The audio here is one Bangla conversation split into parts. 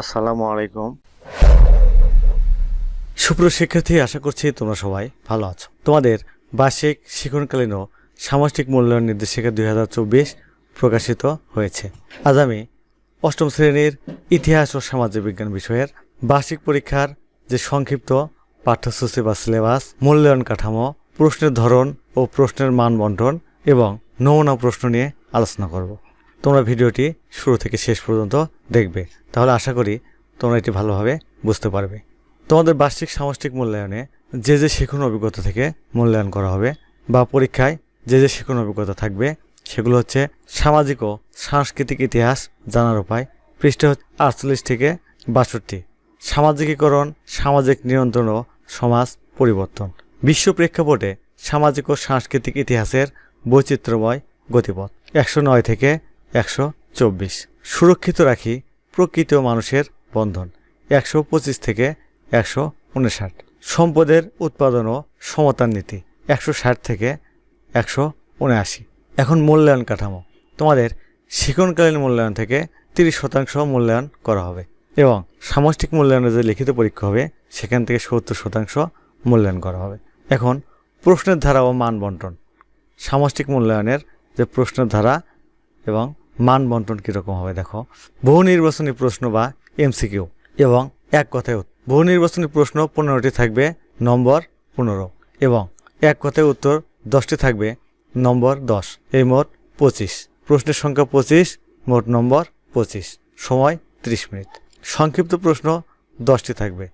আসসালামু আলাইকুম। সুপ্রিয় শিক্ষার্থী, আশা করছি তোমরা সবাই ভালো আছো। তোমাদের বার্ষিক শিক্ষণকালীন ও সামষ্টিক মূল্যায়ন নির্দেশিকা দুই হাজার চব্বিশ প্রকাশিত হয়েছে। আজ আমি অষ্টম শ্রেণির ইতিহাস ও সামাজিক বিজ্ঞান বিষয়ের বার্ষিক পরীক্ষার যে সংক্ষিপ্ত পাঠ্যসূচি বা সিলেবাস, মূল্যায়ন কাঠামো, প্রশ্নের ধরন ও প্রশ্নের মান বন্টন এবং নমুনা প্রশ্ন নিয়ে আলোচনা করব। তোমরা ভিডিওটি শুরু থেকে শেষ পর্যন্ত দেখবে। তাহলে আশা করি তোমরা এটি ভালোভাবে বুঝতে পারবে। তোমাদের বার্ষিক সামষ্টিক মূল্যায়নে যে যে শিক্ষণ অভিজ্ঞতা থেকে মূল্যায়ন করা হবে বা পরীক্ষায় যে যে শিক্ষণ অভিজ্ঞতা থাকবে, সেগুলো হচ্ছে সামাজিক ও সাংস্কৃতিক ইতিহাস জানার উপায় পৃষ্ঠা আটচল্লিশ থেকে বাষট্টি। সামাজিকীকরণ, সামাজিক নিয়ন্ত্রণ ও সমাজ পরিবর্তন। বিশ্ব প্রেক্ষাপটে সামাজিক ও সাংস্কৃতিক ইতিহাসের বৈচিত্র্যময় গতিপথ। একশো নয় থেকে একশো চব্বিশ। সুরক্ষিত রাখি প্রকৃত মানুষের বন্ধন, একশো পঁচিশ থেকে একশো উনষাট। সম্পদের উৎপাদন ও সমতার নীতি, একশো ষাট থেকে একশো উনআশি। এখন মূল্যায়ন কাঠামো, তোমাদের শিক্ষণকালীন মূল্যায়ন থেকে তিরিশ শতাংশ মূল্যায়ন করা হবে এবং সামষ্টিক মূল্যায়নে যে লিখিত পরীক্ষা হবে, সেখান থেকে সত্তর শতাংশ মূল্যায়ন করা হবে। এখন প্রশ্নের ধারা ও মান বন্টন, সামষ্টিক মূল্যায়নের যে প্রশ্নের ধারা এবং মান বন্টন কীরকম হবে দেখো। বহু নির্বাচনী প্রশ্ন বা এমসিকিউ এবং এক কথায় বহু নির্বাচনী প্রশ্ন পনেরোটি থাকবে, নম্বর পনেরো এবং এক কথায় উত্তর দশটি থাকবে, নম্বর দশ। এই মোট পঁচিশ। প্রশ্নের সংখ্যা পঁচিশ, মোট নম্বর পঁচিশ। সময় ত্রিশ মিনিট। সংক্ষিপ্ত প্রশ্ন দশটি থাকবে।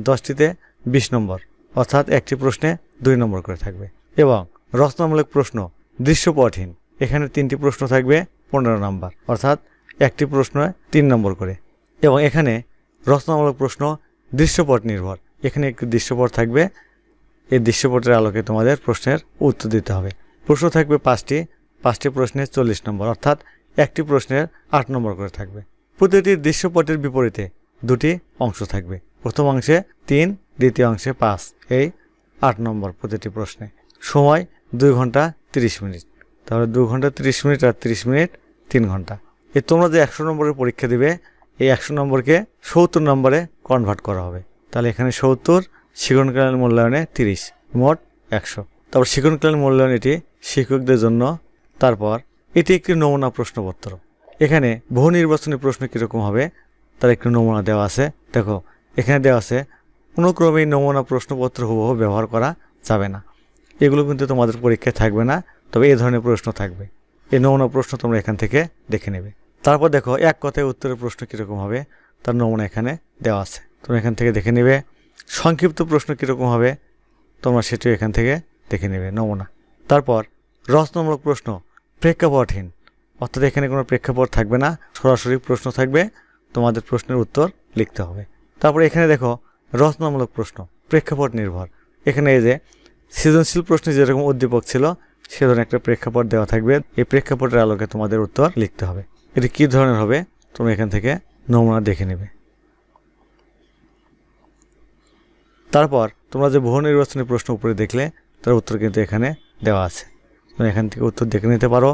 দশটিতে বিশ নম্বর, অর্থাৎ একটি প্রশ্নে দুই নম্বর করে থাকবে। এবং রচনামূলক প্রশ্ন দৃশ্যপটহীন। এখানে তিনটি প্রশ্ন থাকবে পনেরো নম্বর। অর্থাৎ একটি প্রশ্ন তিন নম্বর করে। এবং এখানে রচনামূলক প্রশ্ন দৃশ্যপট নির্ভর। এখানে একটি দৃশ্যপট থাকবে। এই দৃশ্যপটের আলোকে তোমাদের প্রশ্নের উত্তর দিতে হবে। প্রশ্ন থাকবে পাঁচটি। পাঁচটি প্রশ্নের চল্লিশ নম্বর। অর্থাৎ একটি প্রশ্নের আট নম্বর করে থাকবে। প্রতিটি দৃশ্যপটের বিপরীতে দুটি অংশ থাকবে। প্রথম অংশে তিন, দ্বিতীয় অংশে পাঁচ। এই আট নম্বর প্রতিটি প্রশ্নে। সময় দুই ঘণ্টা তিরিশ মিনিট। তাহলে দু ঘণ্টা তিরিশ মিনিট আর তিরিশ মিনিট তিন ঘণ্টা। এ তোমরা যে একশো নম্বরের পরীক্ষা দিবে, এই একশো নম্বরকে সত্তর নম্বরে কনভার্ট করা হবে। তাহলে এখানে সত্তর শিক্ষণকালীন মূল্যায়নে তিরিশ, মোট একশো। তারপর শিক্ষণকালীন মূল্যায়ন এটি শিক্ষকদের জন্য। তারপর এটি একটি নমুনা প্রশ্নপত্র। এখানে বহু নির্বাচনী প্রশ্ন কীরকম হবে, তার একটি নমুনা দেওয়া আছে। দেখো, এখানে দেওয়া আছে কোনো নমুনা প্রশ্নপত্র হুবহু ব্যবহার করা যাবে না। এগুলো কিন্তু তোমাদের পরীক্ষায় থাকবে না, তবে এই ধরনের প্রশ্ন থাকবে। এই নমুনা প্রশ্ন তোমরা এখান থেকে দেখে নেবে। তারপর দেখো, এক কথায় উত্তরের প্রশ্ন কীরকম হবে? তার নমুনা এখানে দেওয়া আছে। তোমরা এখান থেকে দেখে নেবে, সংক্ষিপ্ত প্রশ্ন কীরকম হবে? তোমরা সেটিও এখান থেকে দেখে নেবে নমুনা। তারপর, রচনামূলক প্রশ্ন, প্রেক্ষাপটহীন। অর্থাৎ এখানে কোনো প্রেক্ষাপট থাকবে না, সরাসরি প্রশ্ন থাকবে, তোমাদের প্রশ্নের উত্তর লিখতে হবে। তারপর এখানে দেখো, রচনামূলক প্রশ্ন, প্রেক্ষাপট নির্ভর। এখানে এই যে, সৃজনশীল প্রশ্নে যেরকম উদ্দীপক ছিল সে ধরনের একটা প্রেক্ষাপট দেওয়া থাকবে। এই প্রেক্ষাপটের আলোকে তোমাদের উত্তর লিখতে হবে। এটি কী ধরনের হবে? তুমি এখান থেকে নমুনা দেখে নেবে। তারপর তোমরা যে বহু নির্বাচনী প্রশ্ন উপরে দেখলে, তার উত্তর কিন্তু এখানে দেওয়া আছে। তুমি এখান থেকে উত্তর দেখে নিতে পারো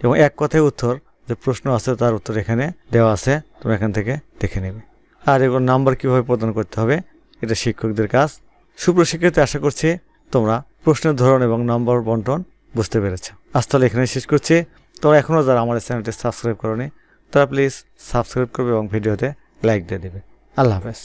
এবং এক কথায় উত্তর, যে প্রশ্ন আছে তার উত্তর এখানে দেওয়া আছে তুমি এখান থেকে দেখে নেবে। আর এগুলোর নাম্বার কীভাবে প্রদান করতে হবে, এটা শিক্ষকদের কাজ। সুপ্রশিক্ষিত আশা করছি তোমরা প্রশ্নের ধরন এবং নম্বর বন্টন বুঝতে পেরেছ। আজ তাহলে এখানে শেষ করছি। তোরা এখনও যারা আমার চ্যানেলটি সাবস্ক্রাইব করনি, তারা প্লিজ সাবস্ক্রাইব করবে এবং ভিডিওতে লাইক দিয়ে দেবে। আল্লাহ হাফেজ।